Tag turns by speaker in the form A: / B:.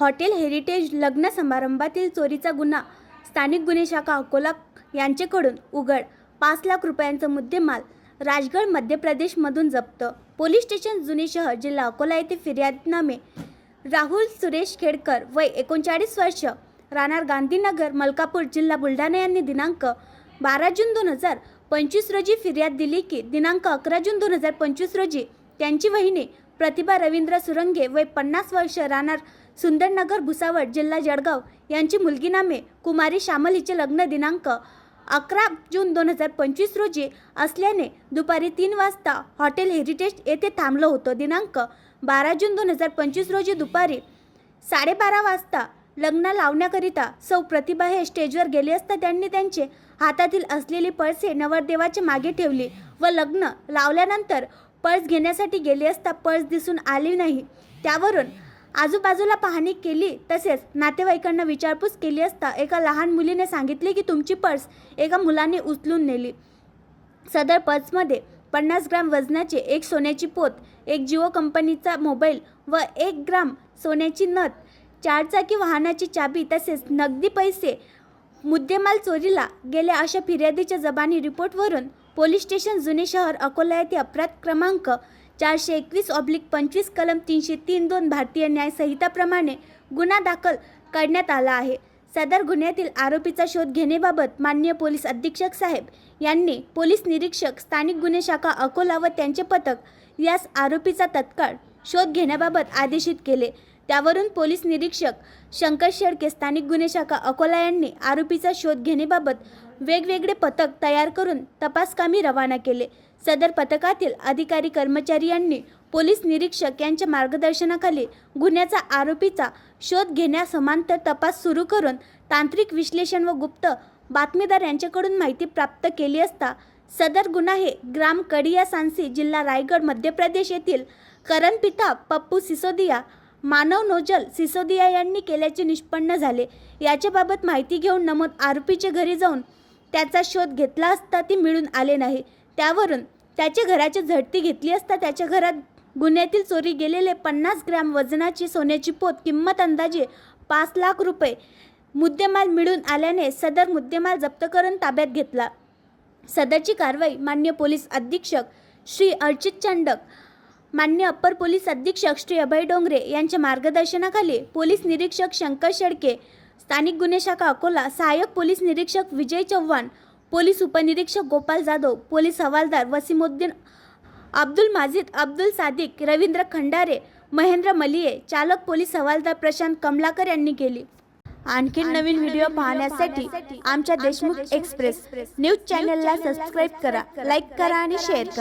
A: Hotel heritage लग्न समारंभातील चोरीचा गुन्हा स्थानिक गुन्हे शाखा अकोला यांचेकडून उघड पाच लाख रुपयांचा मुद्देमाल राजगड मध्य प्रदेशमधून जप्त. पोलीस स्टेशन जुने शहर जिल्हा अकोला येथे फिर्यादनामे राहुल सुरेश खेडकर वय एकोणचाळीस वर्ष राहणार गांधीनगर मलकापूर जिल्हा बुलढाणा यांनी दिनांक बारा जून दोन हजार पंचवीस रोजी फिर्याद दिली की दिनांक अकरा जून दोन हजार पंचवीस रोजी त्यांची वहिनी प्रतिभा रवींद्र सुरंगे वय पन्नास वर्ष राहणार सुंदरनगर भुसावळ जिल्हा जळगाव यांची मुलगी नामे कुमारी श्यामल हिचे लग्न दिनांक अकरा जून दोन हजार पंचवीस रोजी असल्याने दुपारी तीन वाजता हॉटेल हेरिटेज येथे थांबलं होतं. दिनांक बारा जून दोन हजार पंचवीस रोजी दुपारी साडेबारा वाजता लग्न लावण्याकरिता सौ प्रतिभा हे स्टेजवर गेले असता त्यांनी त्यांचे हातातील असलेली पर्से नवरदेवाच्या मागे ठेवली व लग्न लावल्यानंतर पर्स घेण्यासाठी गेले असता पर्स दिसून आली नाही. त्यावरून आजूबाजूला पाहणी केली तसेच नातेवाईकांना विचारपूस केली असता एका लहान मुलीने सांगितले की तुमची पर्स एका मुलाने उचलून नेली. सदर पर्समध्ये पन्नास ग्राम वजनाचे एक सोन्याची पोत एक जिओ कंपनीचा मोबाईल व एक ग्राम सोन्याची नथ चारचाकी वाहनाची चाबी तसेच नगदी पैसे मुद्देमाल चोरीला गेल्या अशा फिर्यादीच्या जबानी रिपोर्टवरून पोलीस स्टेशन जुने शहर अकोला येथे अपराध क्रमांक चारशे एकवीस ऑब्लिक पंचवीस कलम तीनशे तीन दोन भारतीय न्याय संहिताप्रमाणे गुन्हा दाखल करण्यात आला आहे. सदर गुन्ह्यातील आरोपीचा शोध घेण्याबाबत माननीय पोलीस अधीक्षक साहेब यांनी पोलीस निरीक्षक स्थानिक गुन्हे शाखा अकोला व त्यांचे पथक यास आरोपीचा तत्काळ शोध घेण्याबाबत आदेशित केले. त्यावरून पोलीस निरीक्षक शंकर शेळके स्थानिक गुन्हे शाखा अकोला यांनी आरोपीचा शोध घेण्याबाबत वेगवेगळे पथक तयार करून तपासकामी रवाना केले. सदर पथकातील अधिकारी कर्मचारी यांनी पोलीस निरीक्षक यांच्या मार्गदर्शनाखाली गुन्ह्याचा आरोपीचा शोध घेण्यास समांतर तपास सुरू करून तांत्रिक विश्लेषण व गुप्त बातमीदार यांच्याकडून माहिती प्राप्त केली असता सदर गुन्हा हे ग्राम कडिया सांसी जिल्हा रायगड मध्य प्रदेश येथील करणपिता पप्पू सिसोदिया मानव नोजल सिसोदिया यांनी केल्याचे निष्पन्न झाले. याच्याबाबत माहिती घेऊन नमोद आरोपीच्या घरी जाऊन त्याचा शोध घेतला असता ती मिळून आले नाही. त्यावरून त्याच्या घराची झडती घेतली असता त्याच्या घरात गुन्ह्यातील चोरी गेलेले पन्नास ग्रॅम वजनाची सोन्याची पोत किंमत अंदाजे पाच लाख रुपये मुद्देमाल मिळून आल्याने सदर मुद्देमाल जप्त करून ताब्यात घेतला. सदरची कारवाई मान्य पोलीस अधीक्षक श्री अर्चित चांडक मान्य अप्पर पोलीस अधीक्षक श्री अभय डोंगरे यांच्या मार्गदर्शनाखाली पोलीस निरीक्षक शंकर शेडके स्थानिक गुन्हे शाखा अकोला सहाय्यक पोलीस निरीक्षक विजय चव्हाण पोलीस उपनिरीक्षक गोपाल जाधव पोलीस हवालदार वसीमुद्दीन अब्दुल माजिद अब्दुल सादिक रवींद्र खंडारे महेंद्र मलिये चालक पोलीस हवालदार प्रशांत कमलाकर यांनी केली. आणखी नवीन व्हिडिओ पाहण्यासाठी आमच्या देशमुख एक्सप्रेस न्यूज चॅनलला सबस्क्राईब करा लाईक करा आणि शेअर करा.